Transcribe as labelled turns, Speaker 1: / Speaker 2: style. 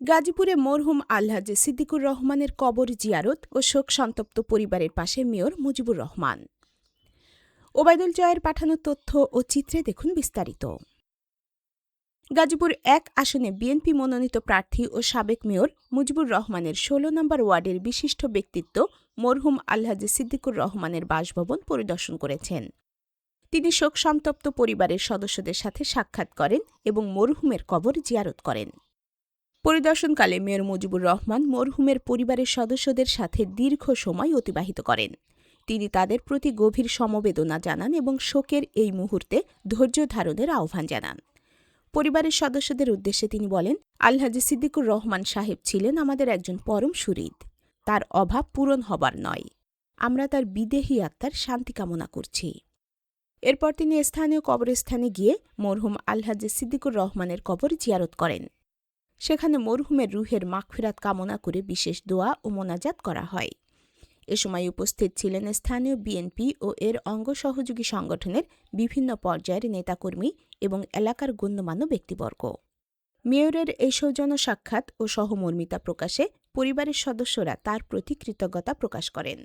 Speaker 1: গাজীপুরে মরহুম আলহাজে সিদ্দিকুর রহমানের কবর জিয়ারত ও শোক সন্তপ্ত পরিবারের পাশে মেয়র মুজিবুর রহমান। ওবায়দুল জয়ের পাঠানো তথ্য ও চিত্রে দেখুন বিস্তারিত। গাজীপুর এক আসনে বিএনপি মনোনীত প্রার্থী ও সাবেক মেয়র মুজিবুর রহমানের ষোলো নম্বর ওয়ার্ডের বিশিষ্ট ব্যক্তিত্ব মরহুম আলহাজি সিদ্দিকুর রহমানের বাসভবন পরিদর্শন করেছেন। তিনি শোক সন্তপ্ত পরিবারের সদস্যদের সাথে সাক্ষাৎ করেন এবং মরহুমের কবর জিয়ারত করেন। পরিদর্শনকালে মেয়র মুজিবুর রহমান মরহুমের পরিবারের সদস্যদের সাথে দীর্ঘ সময় অতিবাহিত করেন। তিনি তাদের প্রতি গভীর সমবেদনা জানান এবং শোকের এই মুহূর্তে ধৈর্য ধারণের আহ্বান জানান। পরিবারের সদস্যদের উদ্দেশ্যে তিনি বলেন আলহাজি সিদ্দিকুর রহমান সাহেব ছিলেন আমাদের একজন পরম সুরিদ তার অভাব পূরণ হবার নয়। আমরা তার বিদেহী আত্মার শান্তি কামনা করছি। এরপর তিনি স্থানীয় কবরস্থানে গিয়ে মরহুম আলহাজি সিদ্দিকুর রহমানের কবর জিয়ারত করেন। সেখানে মরহুমের রুহের মাগফিরাত কামনা করে বিশেষ দোয়া ও মোনাজাত করা হয়। এ সময় উপস্থিত ছিলেন স্থানীয় বিএনপি ও এর অঙ্গ সহযোগী সংগঠনের বিভিন্ন পর্যায়ের নেতাকর্মী এবং এলাকার গণ্যমান্য ব্যক্তিবর্গ। মেয়রের এই সৌজন্য সাক্ষাৎ ও সহমর্মিতা প্রকাশে পরিবারের সদস্যরা তার প্রতি কৃতজ্ঞতা প্রকাশ করেন।